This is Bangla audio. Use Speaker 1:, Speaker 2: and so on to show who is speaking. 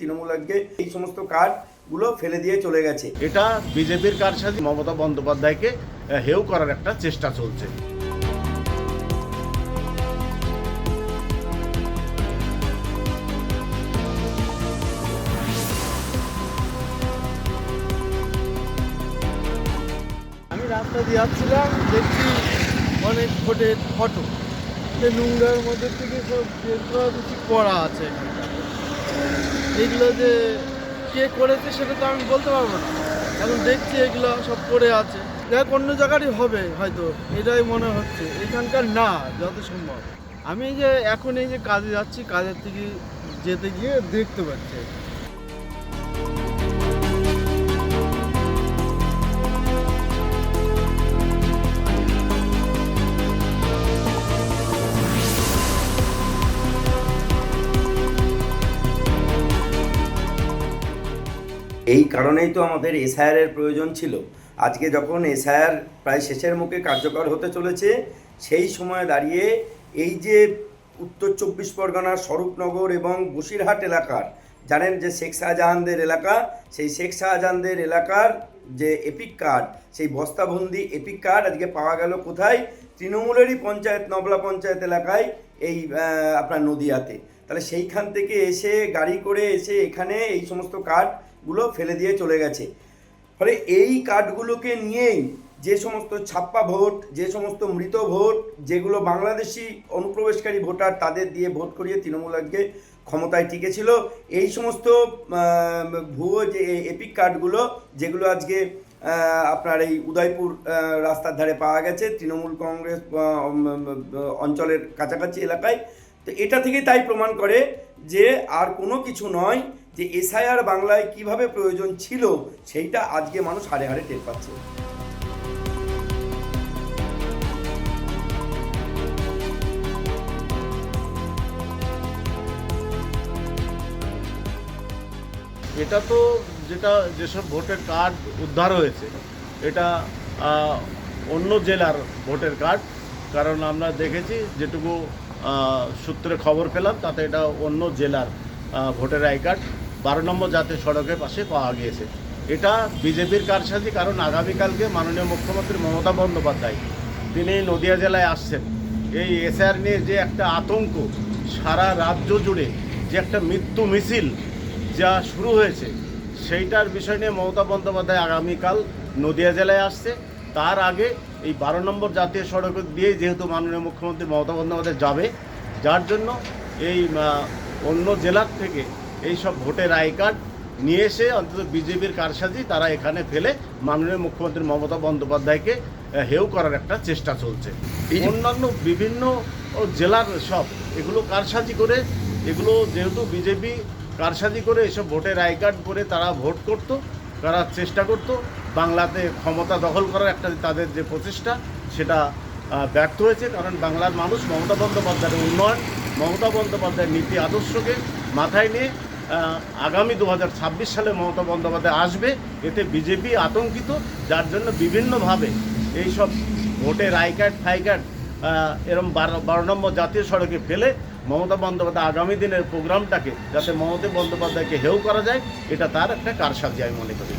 Speaker 1: তৃণমূল আজকে এই সমস্ত কার্ডগুলো ফেলে দিয়ে চলে গেছে।
Speaker 2: এটা বিজেপির কারসাজি মমতা বন্দ্যোপাধ্যায়কে হেয় করার একটা চেষ্টা চলছে।
Speaker 3: আমি রাস্তা দিয়ে যাচ্ছিলাম দেখছি অনেক ভোটের ফটো। যে নোংরার মধ্যে থেকে সব বের করা কিছু আছে এখানটা এগুলো যে কে করেছে সেটা তো আমি বলতে পারব না। এখন দেখছি এগুলো সব পড়ে আছে। দেখ অন্য জায়গারই হবে হয়তো, এটাই মনে হচ্ছে। এখানকার না যত সম্ভব আমি যে এখন এই যে কাজে যাচ্ছি, কাজের থেকে যেতে গিয়ে দেখতে পাচ্ছি।
Speaker 1: এই কারণেই তো আমাদের এসআইআরের প্রয়োজন ছিল। আজকে যখন এসআইআর প্রায় শেষের মুখে কার্যকর হতে চলেছে, সেই সময় দাঁড়িয়ে এই যে উত্তর চব্বিশ পরগনার স্বরূপনগর এবং বসিরহাট এলাকার, জানেন যে শেখ শাহজাহানদের এলাকা, সেই শেখ শাহজাহানদের এলাকার যে এপিক কার্ড সেই বস্তাবন্দি এপিক কার্ড আজকে পাওয়া গেল কোথায়? তৃণমূলেরই পঞ্চায়েত, নবলা পঞ্চায়েত এলাকায় এই আপনার নদিয়াতে। তাহলে সেইখান থেকে এসে, গাড়ি করে এসে এখানে এই সমস্ত কার্ডগুলো ফেলে দিয়ে চলে গেছে। ফলে এই কার্ডগুলোকে নিয়েই যে সমস্ত ছাপ্পা ভোট, যে সমস্ত মৃত ভোট, যেগুলো বাংলাদেশি অনুপ্রবেশকারী ভোটার তাদের দিয়ে ভোট করিয়ে তৃণমূল আজকে ক্ষমতায় টিকেছিল, এই সমস্ত ভুয়ো যে এপিক কার্ডগুলো যেগুলো আজকে আপনার এই উদয়পুর রাস্তার ধারে পাওয়া গেছে তৃণমূল কংগ্রেস অঞ্চলের কাছাকাছি এলাকায়। তো এটা থেকে তাই প্রমাণ করে যে আর কোনো কিছু নয় যে এসআইআর বাংলায় কীভাবে প্রয়োজন ছিল, সেইটা আজকে মানুষ হারে হারে টের পাচ্ছে।
Speaker 2: এটা তো যেটা যেসব ভোটের কার্ড উদ্ধার হয়েছে, এটা অন্য জেলার ভোটের কার্ড, কারণ আমরা দেখেছি যেটুকু সূত্রে খবর পেলাম, তাতে এটা অন্য জেলার ভোটের আই কার্ড, বারো নম্বর জাতীয় সড়কের পাশে পাওয়া গিয়েছে। এটা বিজেপির কারসাজি, কারণ আগামীকালকে মাননীয় মুখ্যমন্ত্রী মমতা বন্দ্যোপাধ্যায়, তিনি নদিয়া জেলায় আসছেন। এই এসআর নিয়ে যে একটা আতঙ্ক, সারা রাজ্য জুড়ে যে একটা মৃত্যু মিছিল যা শুরু হয়েছে সেইটার বিষয় নিয়ে মমতা বন্দ্যোপাধ্যায় আগামীকাল নদিয়া জেলায় আসছে। তার আগে এই বারো নম্বর জাতীয় সড়ক দিয়ে যেহেতু মাননীয় মুখ্যমন্ত্রী মমতা বন্দ্যোপাধ্যায় যাবে যার জন্য এই অন্য জেলার থেকে এই সব ভোটের আই কার্ড নিয়ে এসে অন্তত বিজেপির কারসাজি তারা এখানে ফেলে মাননীয় মুখ্যমন্ত্রী মমতা বন্দ্যোপাধ্যায়কে হেয় করার একটা চেষ্টা চলছে। অন্যান্য বিভিন্ন জেলার সব এগুলো কারসাজি করে এগুলো যেহেতু বিজেপি কারসাজি করে এসব ভোটের আই কার্ড করে তারা ভোট করত, করার চেষ্টা করত। বাংলাতে ক্ষমতা দখল করার একটা তাদের যে প্রচেষ্টা, সেটা ব্যর্থ হয়েছে। কারণ বাংলার মানুষ মমতা বন্দ্যোপাধ্যায়ের উন্নয়ন, মমতা বন্দ্যোপাধ্যায়ের নীতি আদর্শকে মাথায় নিয়ে আগামী দু হাজার ছাব্বিশ সালে মমতা বন্দ্যোপাধ্যায় আসবে। এতে বিজেপি আতঙ্কিত, যার জন্য বিভিন্নভাবে এইসব ভোটের আই কার্ড, ফাই কার্ড এরম বারো নম্বর জাতীয় সড়কে ফেলে মমতা বন্দ্যোপাধ্যায় আগামী দিনের প্রোগ্রামটাকে যাতে মমতা বন্দ্যোপাধ্যায়কে হেউ করা যায়, এটা তার একটা কারসাজি আমি মনে করি।